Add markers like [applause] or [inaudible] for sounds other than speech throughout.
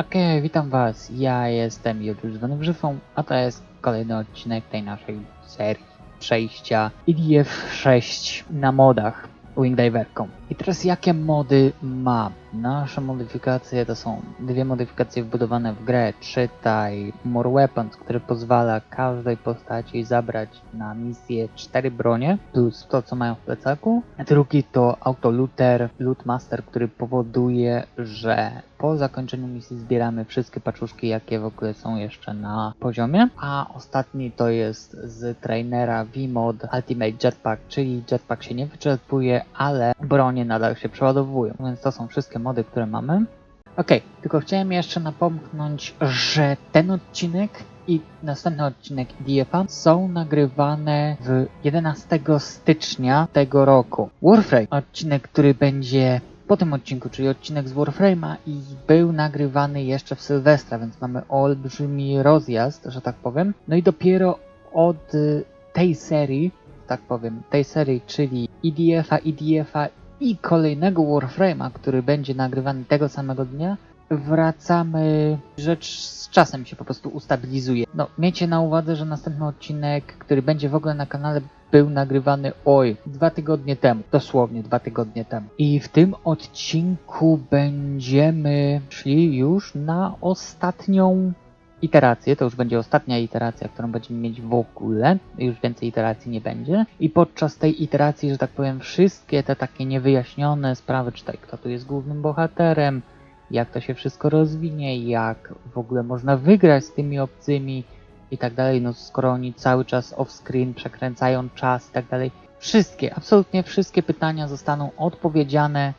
Okej, witam was. Ja jestem Juliusz zwany Grzyfą, a to jest kolejny odcinek tej naszej serii przejścia IDF 6 na modach Wingdiverką. I teraz jakie mody mam? Nasze modyfikacje to są dwie modyfikacje wbudowane w grę. Czytaj More Weapons, który pozwala każdej postaci zabrać na misję cztery bronie, plus to co mają w plecaku. Drugi to Autolooter, Lootmaster, który powoduje, że po zakończeniu misji zbieramy wszystkie paczuszki, jakie w ogóle są jeszcze na poziomie. A ostatni to jest z trainera V-Mod Ultimate Jetpack, czyli jetpack się nie wyczerpuje, ale bronie nadal się przeładowują. Więc to są wszystkie mody, które mamy. Okej, tylko chciałem jeszcze napomknąć, że ten odcinek i następny odcinek DFA są nagrywane w 11 stycznia tego roku. Warframe, odcinek, który będzie po tym odcinku, czyli odcinek z Warframe'a i był nagrywany jeszcze w Sylwestra, więc mamy olbrzymi rozjazd, że tak powiem. No i dopiero od tej serii, tak powiem, tej serii, czyli EDF-a, EDF-a i kolejnego Warframe'a, który będzie nagrywany tego samego dnia, wracamy, rzecz z czasem się po prostu ustabilizuje. No, miejcie na uwadze, że następny odcinek, który będzie w ogóle na kanale, był nagrywany oj, dwa tygodnie temu, dosłownie dwa tygodnie temu. I w tym odcinku będziemy szli już na ostatnią iterację, to już będzie ostatnia iteracja, którą będziemy mieć w ogóle, już więcej iteracji nie będzie. I podczas tej iteracji, że tak powiem, wszystkie te takie niewyjaśnione sprawy, czytaj kto tu jest głównym bohaterem, jak to się wszystko rozwinie, jak w ogóle można wygrać z tymi obcymi i tak dalej, no skoro oni cały czas off-screen przekręcają czas i tak dalej. Wszystkie, absolutnie wszystkie pytania zostaną odpowiedziane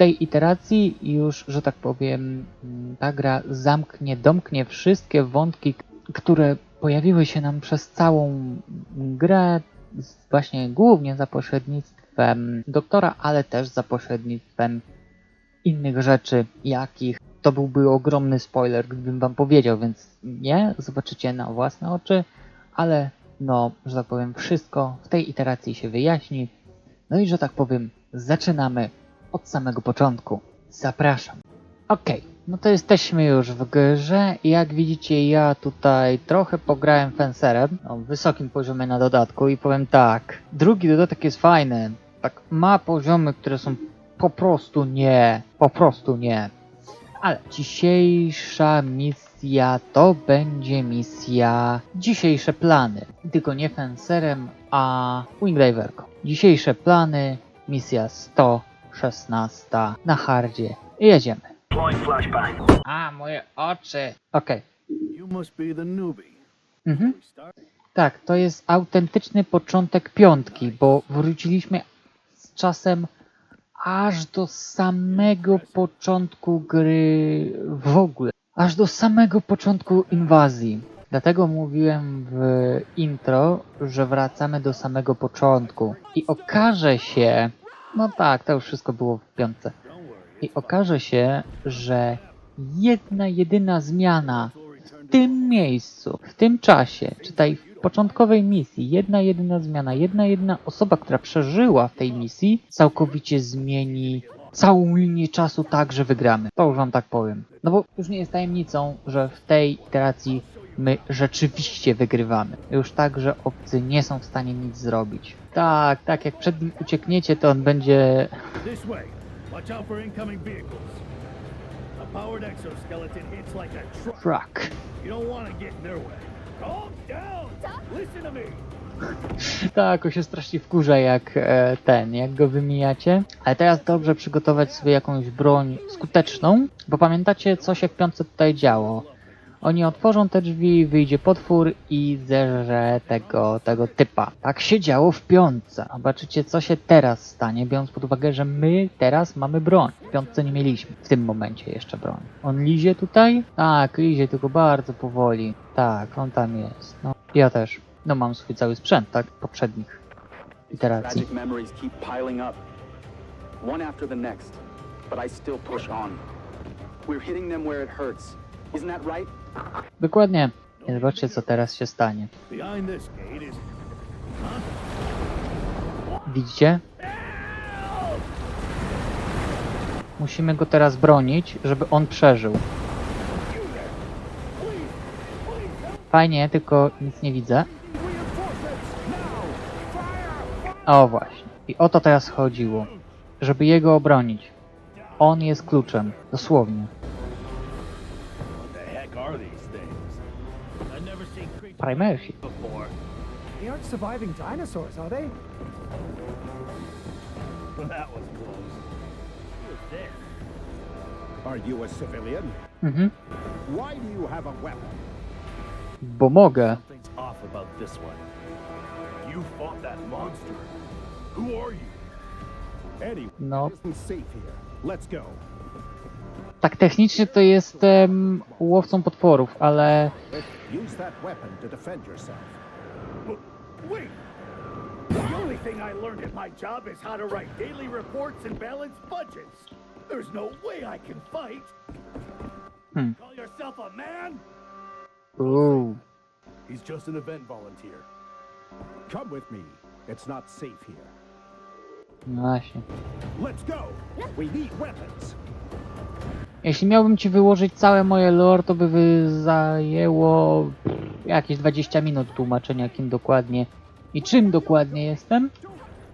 tej iteracji już, że tak powiem, mm, ta gra zamknie, domknie wszystkie wątki, które pojawiły się nam przez całą grę, właśnie głównie za pośrednictwem doktora, ale też za pośrednictwem innych rzeczy, jakich to byłby ogromny spoiler, gdybym wam powiedział, więc nie, zobaczycie na własne oczy, ale no, że tak powiem, wszystko w tej iteracji się wyjaśni. No i że tak powiem, zaczynamy od samego początku. Zapraszam. Okej, no to jesteśmy już w grze i jak widzicie ja tutaj trochę pograłem Fencerem o wysokim poziomie na dodatku i powiem tak, drugi dodatek jest fajny, tak ma poziomy, które są po prostu nie, po prostu nie. Ale dzisiejsza misja to będzie misja dzisiejsze plany. Tylko nie Fencerem, a Wingdiverką. Dzisiejsze plany, misja 116 na hardzie. Jedziemy. Deploying flashbang. A, moje oczy. Okej. Newbie. Mhm. Tak, to jest autentyczny początek piątki, bo wróciliśmy z czasem aż do samego początku gry w ogóle. Aż do samego początku inwazji. Dlatego mówiłem w intro, że wracamy do samego początku. I okaże się, no tak, to już wszystko było w piątce. I okaże się, że jedna jedyna zmiana w tym miejscu, w tym czasie, czytaj w początkowej misji, jedna jedyna zmiana, jedna jedyna osoba, która przeżyła w tej misji, całkowicie zmieni całą linię czasu tak, że wygramy. To już wam tak powiem. No bo już nie jest tajemnicą, że w tej iteracji my rzeczywiście wygrywamy. Już tak, że obcy nie są w stanie nic zrobić. Tak, tak, jak przed nim uciekniecie, to on będzie This way. Watch out for incoming vehicles. A powered exoskeleton hits like a truck. truck. You don't want to get in their way. Calm down. Listen to me. Tak, on się strasznie wkurza jak e, ten, jak go wymijacie. Ale teraz dobrze przygotować sobie jakąś broń skuteczną, bo pamiętacie co się w piątce tutaj działo. Oni otworzą te drzwi, wyjdzie potwór i zerze tego, tego typa. Tak się działo w piątce. Zobaczycie co się teraz stanie, biorąc pod uwagę, że my teraz mamy broń. W piątce nie mieliśmy w tym momencie jeszcze broń. On lizie tutaj? Tak, lizie, tylko bardzo powoli. Tak, on tam jest. No, ja też. No mam swój cały sprzęt, tak? Poprzednich iteracji. One after the next, but I still push on. We're hitting them where it hurts. Isn't that right? Dokładnie. I zobaczcie co teraz się stanie. Widzicie? Musimy go teraz bronić, żeby on przeżył. Fajnie, tylko nic nie widzę. O właśnie. I o to teraz chodziło. Żeby jego obronić. On jest kluczem. Dosłownie. Primersi. They aren't surviving dinosaurs, are they? [laughs] That was close. Who was there? Are you a civilian? Mhm. Why do you have a weapon? Bo mogę. Something's off about this one. You fought that monster. Who are you? Anyway, No. it isn't safe here. Let's go. Tak technicznie to jestem łowcą potworów, ale Use that weapon to defend yourself. But wait! The only thing I learned at my job is how to write daily reports and balance budgets. There's no way I can fight. Hmm. Call yourself a man? Oh. He's just an event volunteer. Come with me. It's not safe here. No. Let's go. We need weapons. Jeśli miałbym ci wyłożyć całe moje lore, to by zajęło jakieś 20 minut tłumaczenia, kim dokładnie i czym dokładnie jestem.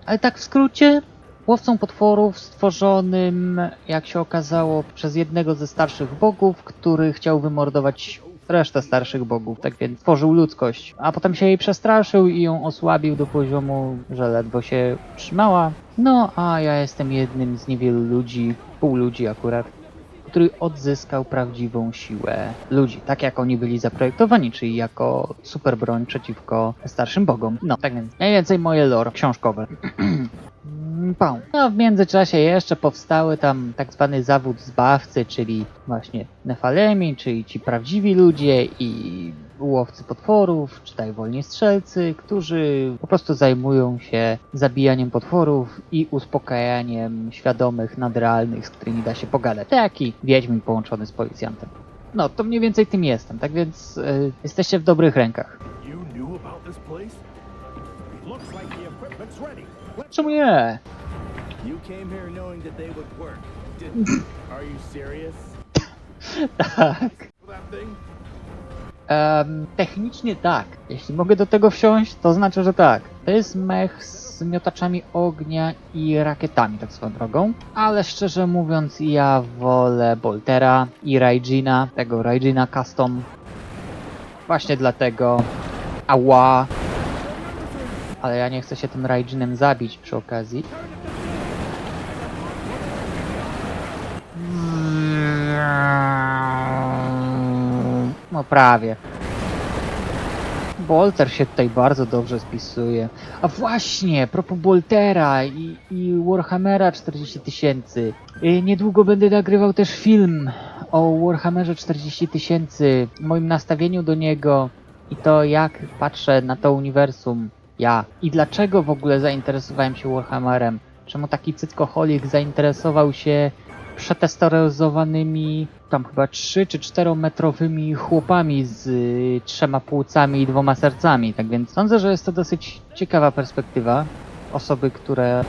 Ale tak w skrócie, łowcą potworów stworzonym, jak się okazało, przez jednego ze starszych bogów, który chciał wymordować resztę starszych bogów, tak więc tworzył ludzkość. A potem się jej przestraszył i ją osłabił do poziomu, że ledwo się trzymała. No, a ja jestem jednym z niewielu ludzi, pół ludzi akurat, który odzyskał prawdziwą siłę ludzi, tak jak oni byli zaprojektowani, czyli jako super broń przeciwko starszym bogom. No, tak więc mniej więcej moje lore książkowe. [clears throat] Pał. No, w międzyczasie jeszcze powstały tam tak zwany zawód zbawcy, czyli właśnie Nefalemi, czyli ci prawdziwi ludzie i łowcy potworów, czy wolni strzelcy, którzy po prostu zajmują się zabijaniem potworów i uspokajaniem świadomych, nadrealnych, z którymi da się pogadać. Taki wiedźmin połączony z policjantem. No, to mniej więcej tym jestem, tak więc y, jesteście w dobrych rękach. Czemu nie? You came here knowing that they would work, didn't you? [laughs] Are you serious? Tak. Em, technicznie tak. Jeśli mogę do tego wsiąść, to znaczy, że tak. To jest mech z miotaczami ognia i rakietami, tak swoją drogą. Ale szczerze mówiąc, ja wolę Boltera i Raijina, tego Raijina Custom. Właśnie dlatego. Ała. Ale ja nie chcę się tym Raijinem zabić przy okazji. No prawie. Bolter się tutaj bardzo dobrze spisuje. A właśnie, propos Boltera i, i Warhammera 40 tysięcy. Y, Niedługo będę nagrywał też film o Warhammerze 40 tysięcy, moim nastawieniu do niego i to jak patrzę na to uniwersum ja i dlaczego w ogóle zainteresowałem się Warhammerem. Czemu taki cytkoholik zainteresował się przetestoryzowanymi tam chyba 3 czy 4 metrowymi chłopami z y, trzema płucami i dwoma sercami. Tak więc sądzę, że jest to dosyć ciekawa perspektywa osoby, które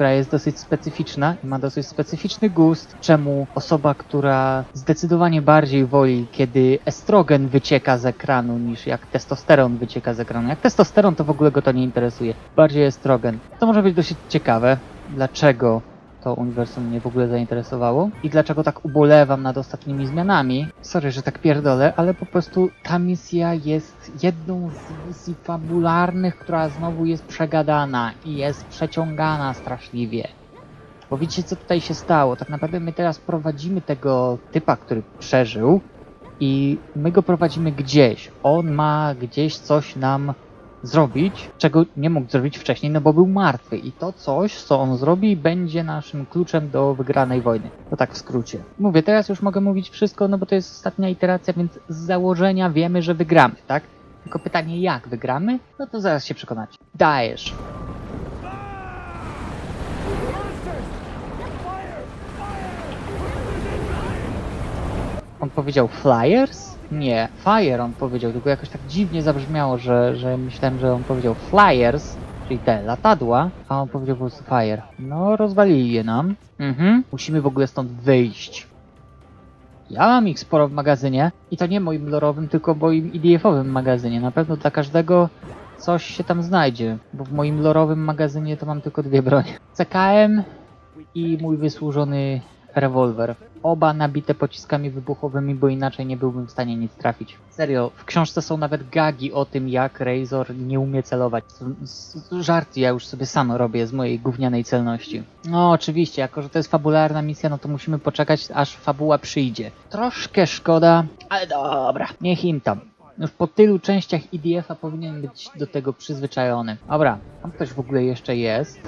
która jest dosyć specyficzna i ma dosyć specyficzny gust, czemu osoba, która zdecydowanie bardziej woli, kiedy estrogen wycieka z ekranu, niż jak testosteron wycieka z ekranu. Jak testosteron, to w ogóle go to nie interesuje. Bardziej estrogen. To może być dosyć ciekawe, dlaczego to uniwersum mnie w ogóle zainteresowało i dlaczego tak ubolewam nad ostatnimi zmianami. Sorry, że tak pierdolę, ale po prostu ta misja jest jedną z misji fabularnych, która znowu jest przegadana i jest przeciągana straszliwie. Bo widzicie, co tutaj się stało? Tak naprawdę my teraz prowadzimy tego typa, który przeżył i my go prowadzimy gdzieś. On ma gdzieś coś nam zrobić, czego nie mógł zrobić wcześniej, no bo był martwy. I to coś, co on zrobi, będzie naszym kluczem do wygranej wojny. To tak w skrócie. Mówię, teraz już mogę mówić wszystko, no bo to jest ostatnia iteracja, więc z założenia wiemy, że wygramy, tak? Tylko pytanie, jak wygramy? No to zaraz się przekonacie. Dajesz. On powiedział flyers? Nie, fire on powiedział, tylko jakoś tak dziwnie zabrzmiało, że, że myślałem, że on powiedział flyers, czyli te latadła, a on powiedział po prostu fire. No, rozwalili je nam. Mhm. Musimy w ogóle stąd wyjść. Ja mam ich sporo w magazynie i to nie moim lorowym, tylko moim IDF-owym magazynie. Na pewno dla każdego coś się tam znajdzie, bo w moim lorowym magazynie to mam tylko dwie bronie. CKM i mój wysłużony rewolwer. Oba nabite pociskami wybuchowymi, bo inaczej nie byłbym w stanie nic trafić. Serio, w książce są nawet gagi o tym, jak Razor nie umie celować. Żarty ja już sobie sam robię z mojej gównianej celności. No oczywiście, jako że to jest fabularna misja, no to musimy poczekać, aż fabuła przyjdzie. Troszkę szkoda, ale dobra, niech im tam. Już po tylu częściach EDF-a powinien być do tego przyzwyczajony. Dobra, tam ktoś w ogóle jeszcze jest.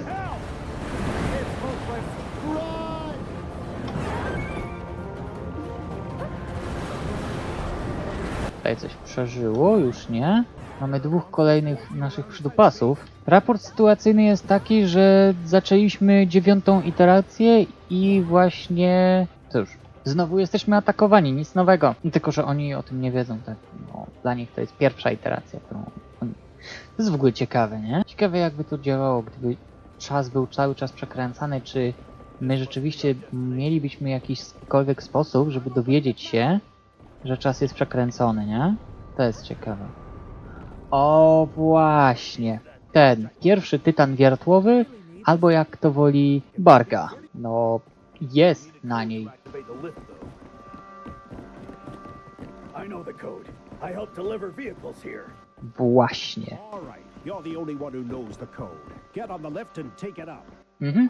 Tutaj coś przeżyło, już nie. Mamy dwóch kolejnych naszych przydupasów. Raport sytuacyjny jest taki, że zaczęliśmy dziewiątą iterację i właśnie... Cóż, znowu jesteśmy atakowani, nic nowego. Tylko, że oni o tym nie wiedzą, tak? No, dla nich to jest pierwsza iteracja, którą... oni- To jest w ogóle ciekawe, nie? Ciekawe jakby to działało, gdyby czas był cały czas przekręcany, czy my rzeczywiście mielibyśmy jakikolwiek sposób, żeby dowiedzieć się, że czas jest przekręcony, nie? To jest ciekawe. O właśnie. Ten pierwszy tytan wiertłowy, albo jak to woli Barga. No, jest na niej. Właśnie. Mhm,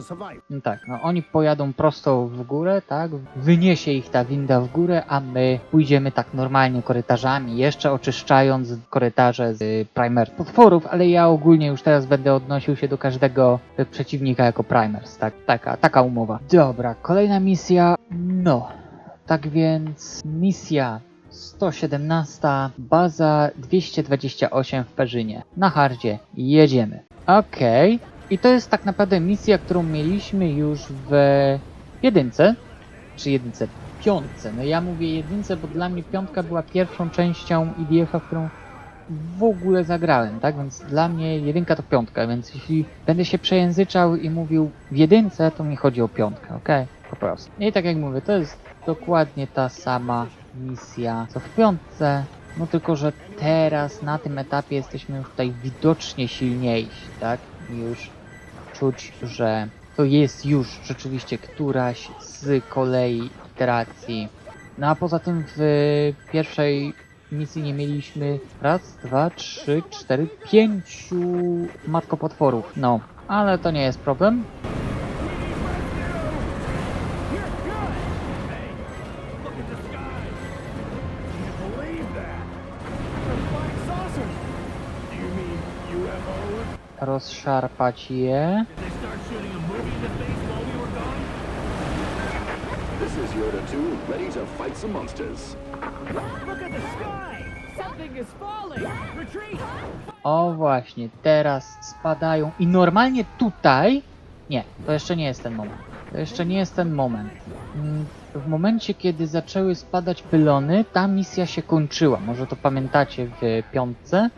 survivors. No tak, no oni pojadą prosto w górę, tak? Wyniesie ich ta winda w górę, a my pójdziemy tak normalnie korytarzami, jeszcze oczyszczając korytarze z y, primer potworów, ale ja ogólnie już teraz będę odnosił się do każdego y, przeciwnika jako primers, tak? Taka, taka umowa. Dobra, kolejna misja, no. Tak więc misja 117, baza 228 w Perzynie. Na hardzie jedziemy. Okej. I to jest tak naprawdę misja, którą mieliśmy już w jedynce, czy jedynce, piątce. No ja mówię jedynce, bo dla mnie piątka była pierwszą częścią IDF-a, którą w ogóle zagrałem, tak? Więc dla mnie jedynka to piątka, więc jeśli będę się przejęzyczał i mówił w jedynce, to mi chodzi o piątkę, okej? Po prostu. I tak jak mówię, to jest dokładnie ta sama misja co w piątce, no tylko, że teraz na tym etapie jesteśmy już tutaj widocznie silniejsi, tak? I już czuć, że to jest już rzeczywiście któraś z kolei iteracji. No a poza tym w pierwszej misji nie mieliśmy raz, dwa, trzy, cztery, pięciu matkopotworów. No, ale to nie jest problem. Were gone? This is Yoda 2, ready to fight some monsters. Look at the sky! Something is falling! Retreat! O właśnie, teraz spadają i normalnie tutaj... Nie, to jeszcze nie jest ten moment. To jeszcze nie jest ten moment. Mm, W momencie, kiedy zaczęły spadać pylony, ta misja się kończyła. Może to pamiętacie w piątce,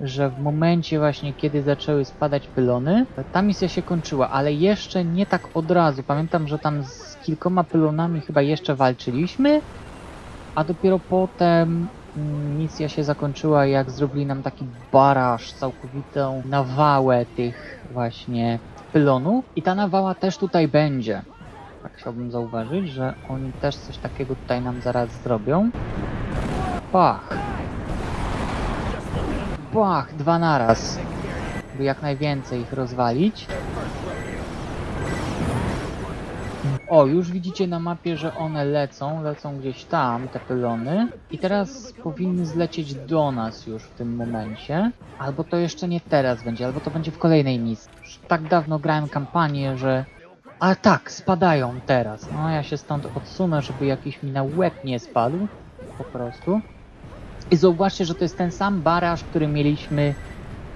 że w momencie właśnie, kiedy zaczęły spadać pylony, ta misja się kończyła, ale jeszcze nie tak od razu. Pamiętam, że tam z kilkoma pylonami chyba jeszcze walczyliśmy, a dopiero potem mm, misja się zakończyła, jak zrobili nam taki baraż, całkowitą nawałę tych właśnie pylonów. I ta nawała też tutaj będzie. Tak chciałbym zauważyć, że oni też coś takiego tutaj nam zaraz zrobią. Pach. Pach, dwa naraz. By jak najwięcej ich rozwalić. O, już widzicie na mapie, że one lecą, lecą gdzieś tam, te pylony. I teraz powinny zlecieć do nas już w tym momencie. Albo to jeszcze nie teraz będzie, albo to będzie w kolejnej misji. Już tak dawno grałem kampanię, że... A tak, spadają teraz. No ja się stąd odsunę, żeby jakiś mi na łeb nie spadł. Po prostu. I zauważcie, że to jest ten sam baraż, który mieliśmy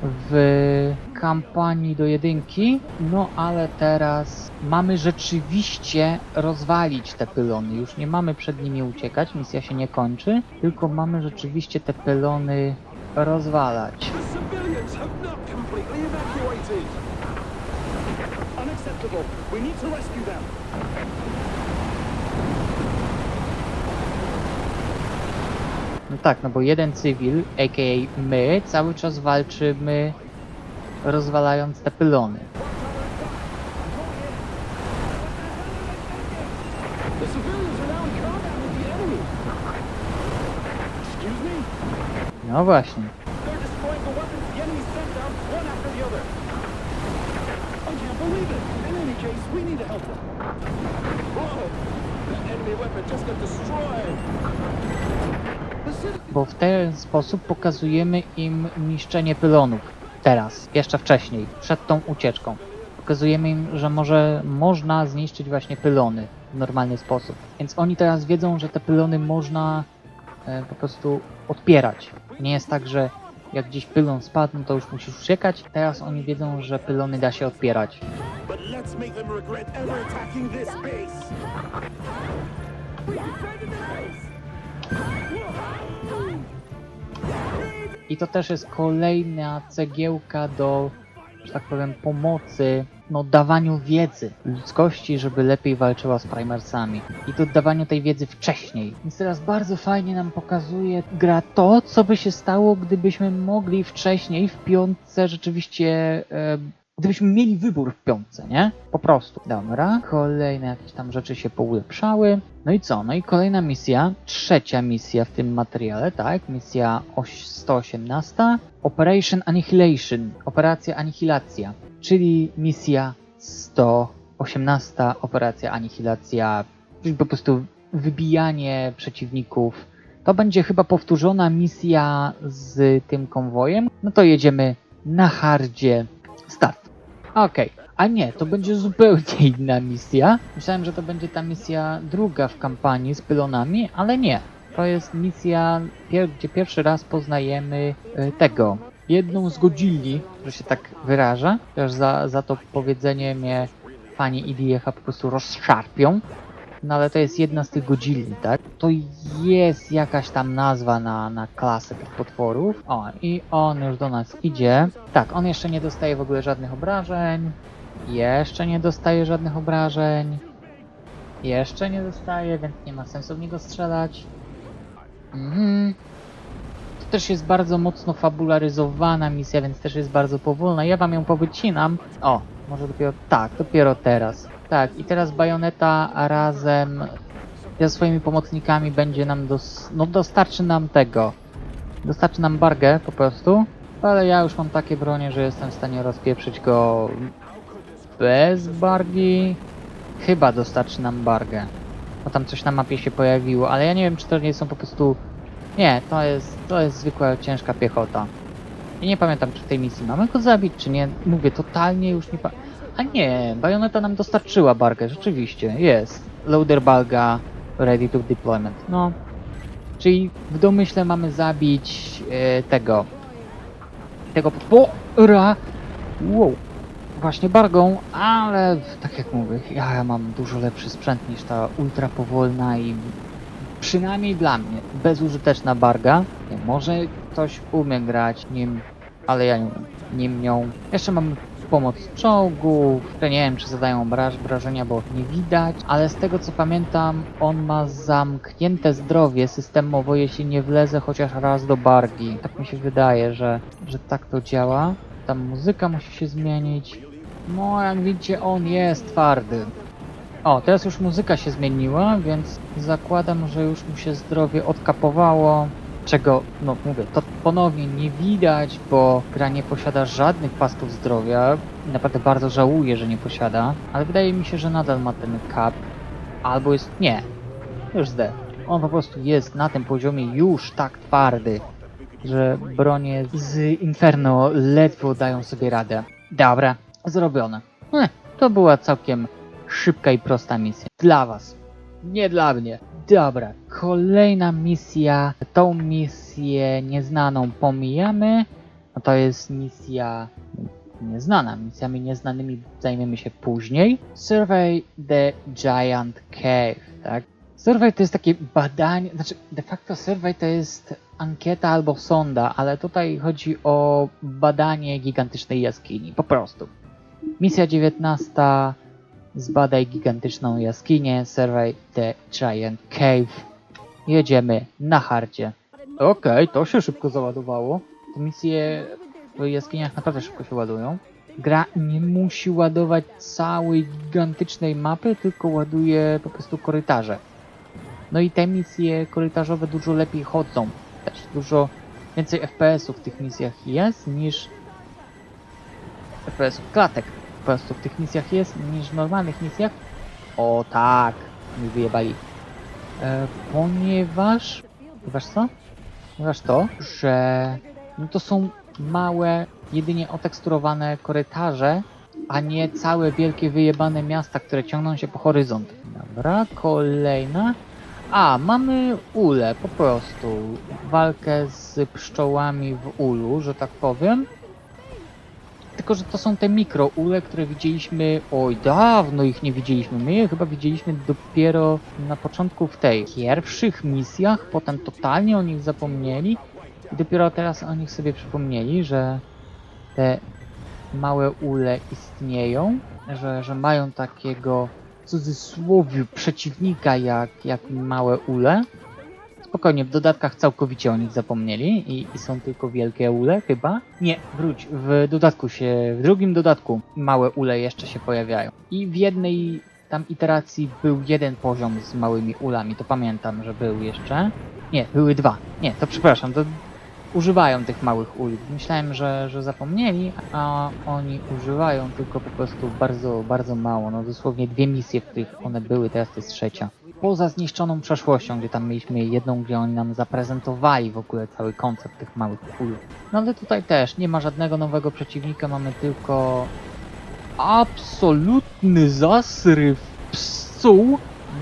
w kampanii do jedynki, no ale teraz mamy rzeczywiście rozwalić te pylony. Już nie mamy przed nimi uciekać, misja się nie kończy, tylko mamy rzeczywiście te pylony rozwalać. We need to rescue them. No tak, no bo jeden cywil, a.k.a. my, cały czas walczymy rozwalając te pylony. No właśnie. Whoa! That enemy weapon just got destroyed. Bo w ten sposób pokazujemy im niszczenie pylonów. Teraz, jeszcze wcześniej, przed tą ucieczką. Pokazujemy im, że może można zniszczyć właśnie pylony w normalny sposób. Więc oni teraz wiedzą, że te pylony można e, po prostu odpierać. Nie jest tak, że jak gdzieś pylon spadł, no to już musisz uciekać. Teraz oni wiedzą, że pylony da się odpierać. Base. I to też jest kolejna cegiełka do, że tak powiem, pomocy, no dawaniu wiedzy ludzkości, żeby lepiej walczyła z Primersami. I to dawaniu tej wiedzy wcześniej. Więc teraz bardzo fajnie nam pokazuje gra to, co by się stało, gdybyśmy mogli wcześniej w piątce rzeczywiście... E, Gdybyśmy mieli wybór w piątce, nie? Po prostu. Dobra, kolejne jakieś tam rzeczy się poulepszały. No i co? No i kolejna misja, trzecia misja w tym materiale, tak? Misja oś- 118. Operation Annihilation, operacja Anihilacja, czyli misja 118, operacja Anihilacja, czyli po prostu wybijanie przeciwników. To będzie chyba powtórzona misja z tym konwojem. No to jedziemy na hardzie. Start. Okej, a nie, to będzie zupełnie [laughs] inna misja. Myślałem, że to będzie ta misja druga w kampanii z pylonami, ale nie. To jest misja, gdzie pierwszy raz poznajemy y, tego. Jedną z godzilli, że się tak wyraża. Też za, za to powiedzenie mnie fani IDF-a po prostu rozszarpią. No ale to jest jedna z tych godzilli, tak? To jest jakaś tam nazwa na, na klasę tych potworów. O, i on już do nas idzie. Tak, on jeszcze nie dostaje w ogóle żadnych obrażeń. Jeszcze nie dostaje żadnych obrażeń. Jeszcze nie dostaje, więc nie ma sensu w niego strzelać. Mhm. To też jest bardzo mocno fabularyzowana misja, więc też jest bardzo powolna. Ja wam ją powycinam. O, może dopiero tak, dopiero teraz. Tak, i teraz Bajoneta razem ze swoimi pomocnikami będzie nam dos no dostarczy nam tego. Dostarczy nam bargę po prostu. Ale ja już mam takie bronie, że jestem w stanie rozpieprzyć go bez bargi. Chyba dostarczy nam bargę. Bo tam coś na mapie się pojawiło, ale ja nie wiem czy to nie są po prostu... Nie, to jest, to jest zwykła ciężka piechota. I nie pamiętam czy w tej misji mamy go zabić, czy nie. Mówię, totalnie już nie pamiętam. A nie, Bajoneta nam dostarczyła bargę, rzeczywiście, jest. Loader Balga, ready to deployment. No, czyli w domyśle mamy zabić e, tego, tego potwora, wow, właśnie bargą, ale tak jak mówię, ja, mam dużo lepszy sprzęt niż ta ultra powolna i przynajmniej dla mnie bezużyteczna barga. Może ktoś umie grać nim, ale ja nie nim nią. Jeszcze mam pomoc czołgów, które nie wiem czy zadają obraż, wrażenia, bo nie widać, ale z tego co pamiętam on ma zamknięte zdrowie systemowo, jeśli nie wlezę chociaż raz do bargi. Tak mi się wydaje, że, że tak to działa. Tam muzyka musi się zmienić. No jak widzicie on jest twardy. O, teraz już muzyka się zmieniła, więc zakładam, że już mu się zdrowie odkapowało. Czego, no mówię, to ponownie nie widać, bo gra nie posiada żadnych pasków zdrowia. Naprawdę bardzo żałuję, że nie posiada, ale wydaje mi się, że nadal ma ten cap. Albo jest. Nie, już zdech. On po prostu jest na tym poziomie już tak twardy, że bronie z Inferno ledwo dają sobie radę. Dobra, zrobione. Eh, to była całkiem szybka i prosta misja. Dla was. Nie dla mnie. Dobra, kolejna misja. Tą misję nieznaną pomijamy. No to jest misja nieznana. Misjami nieznanymi zajmiemy się później. Survey the Giant Cave, tak? Survey to jest takie badanie, znaczy de facto survey to jest ankieta albo sonda, ale tutaj chodzi o badanie gigantycznej jaskini, po prostu. Misja 19. Zbadaj gigantyczną jaskinię, survey the giant cave. Jedziemy na hardzie. Okej, to się szybko załadowało. Te misje w jaskiniach naprawdę szybko się ładują. Gra nie musi ładować całej gigantycznej mapy, tylko ładuje po prostu korytarze. No i te misje korytarzowe dużo lepiej chodzą. Też dużo więcej FPS-ów w tych misjach jest niż FPS-ów klatek prostu w tych misjach jest niż w normalnych misjach. O tak, mi wyjebali. E, ponieważ, ponieważ co? Ponieważ to, że no to są małe, jedynie oteksturowane korytarze, a nie całe wielkie wyjebane miasta, które ciągną się po horyzont. Dobra, kolejna. A, mamy ulę, po prostu. Walkę z pszczołami w ulu, że tak powiem. Tylko, że to są te mikro ule, które widzieliśmy, oj, dawno ich nie widzieliśmy. My je chyba widzieliśmy dopiero na początku w tej pierwszych misjach, potem totalnie o nich zapomnieli i dopiero teraz o nich sobie przypomnieli, że te małe ule istnieją, że, że mają takiego w cudzysłowie przeciwnika jak, jak małe ule. Spokojnie, w dodatkach całkowicie o nich zapomnieli i, i są tylko wielkie ule chyba. Nie, wróć, w dodatku się, w drugim dodatku małe ule jeszcze się pojawiają. I w jednej tam iteracji był jeden poziom z małymi ulami, to pamiętam, że był jeszcze. Nie, były dwa. Nie, to przepraszam, to używają tych małych ul. Myślałem, że, że zapomnieli, a oni używają tylko po prostu bardzo, bardzo mało. No dosłownie dwie misje, w których one były, teraz to jest trzecia. Poza zniszczoną przeszłością, gdzie tam mieliśmy jedną, gdzie oni nam zaprezentowali w ogóle cały koncept tych małych ul. No ale tutaj też nie ma żadnego nowego przeciwnika, mamy tylko absolutny zasryw psu.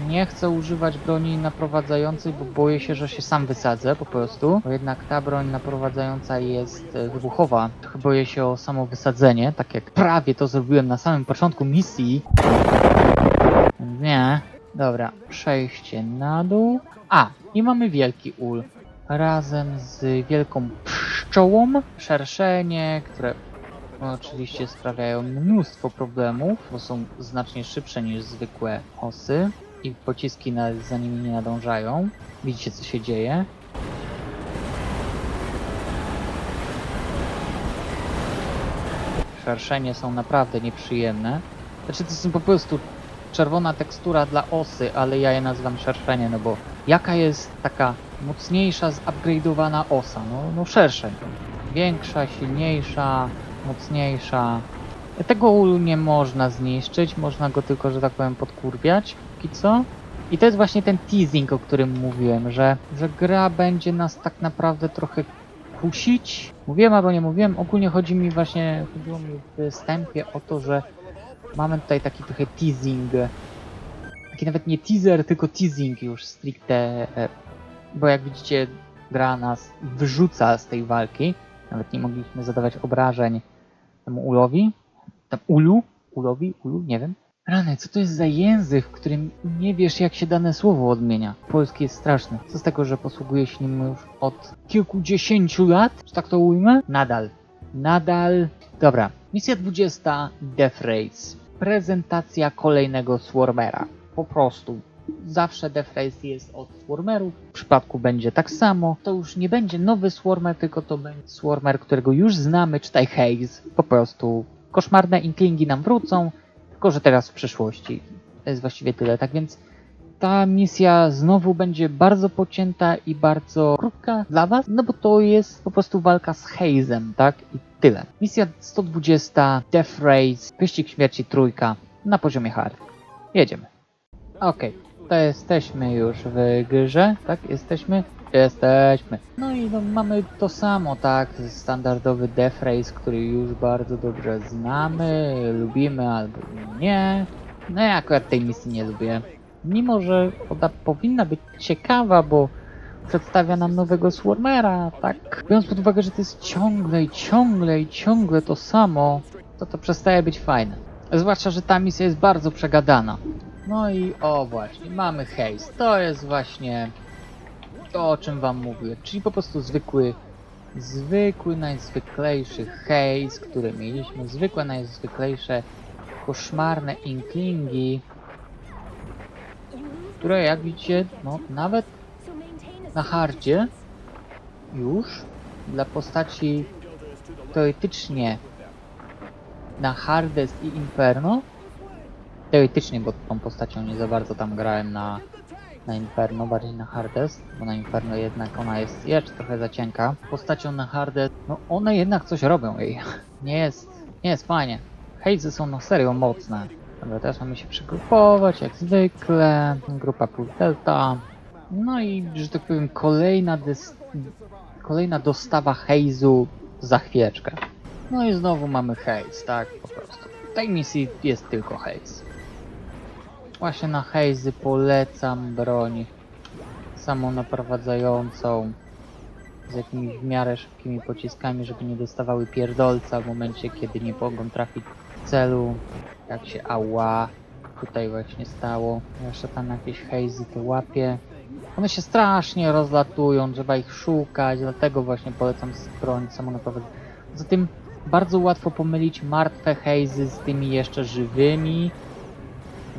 Nie chcę używać broni naprowadzającej, bo boję się, że się sam wysadzę po prostu. Bo jednak ta broń naprowadzająca jest e, wybuchowa. Trochę boję się o samo wysadzenie, tak jak prawie to zrobiłem na samym początku misji. Nie. Dobra, przejście na dół. A, i mamy wielki ul. Razem z wielką pszczołą. Szerszenie, które oczywiście sprawiają mnóstwo problemów, bo są znacznie szybsze niż zwykłe osy i pociski na, za nimi nie nadążają. Widzicie co się dzieje. Szerszenie są naprawdę nieprzyjemne. Znaczy to są po prostu czerwona tekstura dla osy, ale ja je nazywam szerszenie, no bo jaka jest taka mocniejsza, zupgrade'owana osa? No, no szerszeń. Większa, silniejsza, mocniejsza. Tego nie można zniszczyć, można go tylko, że tak powiem, podkurwiać, póki co. I to jest właśnie ten teasing, o którym mówiłem, że, że gra będzie nas tak naprawdę trochę kusić. Mówiłem albo nie mówiłem, ogólnie chodzi mi właśnie, chodziło mi w wstępie o to, że mamy tutaj taki trochę teasing, taki nawet nie teaser, tylko teasing już stricte, e, bo jak widzicie gra nas wyrzuca z tej walki, nawet nie mogliśmy zadawać obrażeń temu ulowi, tam ulu, ulowi, ulu, nie wiem. Rany, co to jest za język, w którym nie wiesz jak się dane słowo odmienia? Polski jest straszny. Co z tego, że posługuję się nim już od kilkudziesięciu lat? Czy tak to ujmę? Nadal. Nadal. Dobra. Misja 20. Death Race. Prezentacja kolejnego Swarmera. Po prostu. Zawsze Death Race jest od Swarmerów. W przypadku będzie tak samo. To już nie będzie nowy Swarmer, tylko to będzie Swarmer, którego już znamy, czytaj Haze. Po prostu koszmarne inklingi nam wrócą, tylko że teraz w przyszłości. To jest właściwie tyle. Tak więc ta misja znowu będzie bardzo pocięta i bardzo krótka dla was, no bo to jest po prostu walka z Hazem, tak? I tyle. Misja 120, Death Race, Wyścig Śmierci Trójka na poziomie hard. Jedziemy. Okej, to jesteśmy już w grze, tak? Jesteśmy? Jesteśmy. No i no, mamy to samo, tak? Standardowy Death Race, który już bardzo dobrze znamy, lubimy albo nie. No ja akurat tej misji nie lubię. Mimo, że ona powinna być ciekawa, bo przedstawia nam nowego Swarmera, tak? Biorąc pod uwagę, że to jest ciągle i ciągle i ciągle to samo, to to przestaje być fajne. Zwłaszcza, że ta misja jest bardzo przegadana. No i o właśnie, mamy haste. To jest właśnie to, o czym wam mówię. Czyli po prostu zwykły, zwykły, najzwyklejszy haze, który mieliśmy. Zwykłe, najzwyklejsze koszmarne inklingi, które jak widzicie, no nawet na hardzie już dla postaci teoretycznie na Hardest i Inferno teoretycznie, bo tą postacią nie za bardzo tam grałem na, na Inferno, bardziej na Hardest, bo na Inferno jednak ona jest jeszcze trochę za cienka. Postacią na Hardest, no one jednak coś robią jej. [laughs] Nie jest, nie jest fajnie. Hejzy są na serio mocne. Dobra, teraz mamy się przygrupować, jak zwykle. Grupa plus delta. No i, że tak powiem, kolejna, kolejna dostawa hejzu za chwileczkę. No i znowu mamy hejz, tak po prostu. W tej misji jest tylko hejz. Właśnie na hejzy polecam broń samonaprowadzającą z jakimiś w miarę szybkimi pociskami, żeby nie dostawały pierdolca w momencie, kiedy nie mogą trafić celu. Jak się ała tutaj właśnie stało. Jeszcze tam jakieś hejzy to łapie. One się strasznie rozlatują, trzeba ich szukać, dlatego właśnie polecam broń samonaprowadzającą. Poza tym bardzo łatwo pomylić martwe hejzy z tymi jeszcze żywymi,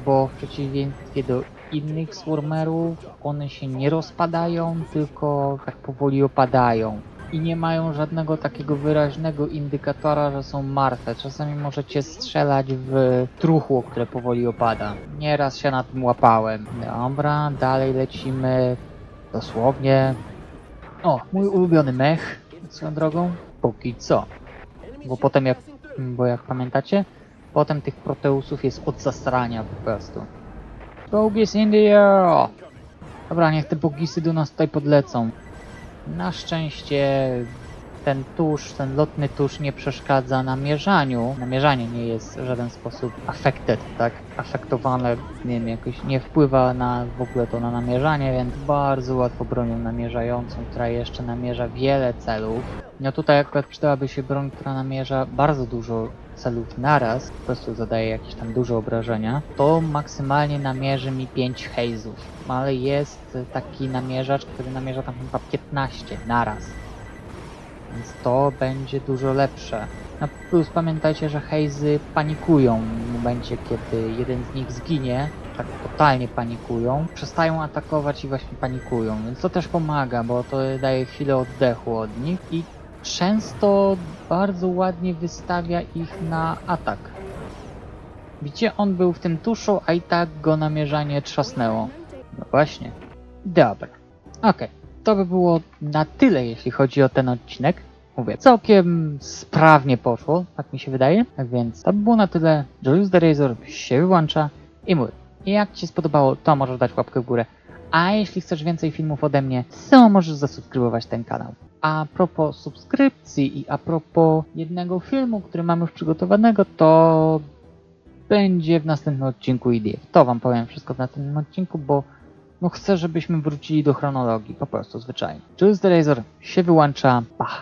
bo w przeciwieństwie do innych swarmerów one się nie rozpadają, tylko tak powoli opadają. I nie mają żadnego takiego wyraźnego indykatora, że są martwe. Czasami możecie strzelać w truchło, które powoli opada. Nieraz się na tym łapałem. Dobra, dalej lecimy. Dosłownie. O, mój ulubiony mech, swoją drogą. Póki co. Bo potem jak, bo jak pamiętacie, potem tych proteusów jest od zastrania po prostu. Bogies in the air! Dobra, niech te bogisy do nas tutaj podlecą. Na szczęście ten tusz, ten lotny tusz nie przeszkadza namierzaniu. Namierzanie nie jest w żaden sposób affected, tak? Afektowane, nie wiem, jakoś nie wpływa na w ogóle to na namierzanie, więc bardzo łatwo bronią namierzającą, która jeszcze namierza wiele celów. No tutaj akurat przydałaby się broń, która namierza bardzo dużo celów naraz, po prostu zadaje jakieś tam duże obrażenia, to maksymalnie namierzy mi 5 hejzów. Ale jest taki namierzacz, który namierza tam chyba 15 naraz. Więc to będzie dużo lepsze. No plus pamiętajcie, że hejzy panikują w momencie, kiedy jeden z nich zginie. Tak totalnie panikują. Przestają atakować i właśnie panikują. Więc to też pomaga, bo to daje chwilę oddechu od nich i często bardzo ładnie wystawia ich na atak. Widzicie, on był w tym tuszu, a i tak go namierzanie trzasnęło. No właśnie. Dobra. Okej. To by było na tyle, jeśli chodzi o ten odcinek. Mówię, całkiem sprawnie poszło, tak mi się wydaje. Tak więc to by było na tyle. Julius the Razor się wyłącza i mówię, jak Ci się spodobało, to możesz dać łapkę w górę. A jeśli chcesz więcej filmów ode mnie, to możesz zasubskrybować ten kanał. A propos subskrypcji i a propos jednego filmu, który mam już przygotowanego, to będzie w następnym odcinku IDF. To wam powiem wszystko w następnym odcinku, bo no chcę, żebyśmy wrócili do chronologii, po prostu zwyczajnie. Jules the Razor się wyłącza, pa!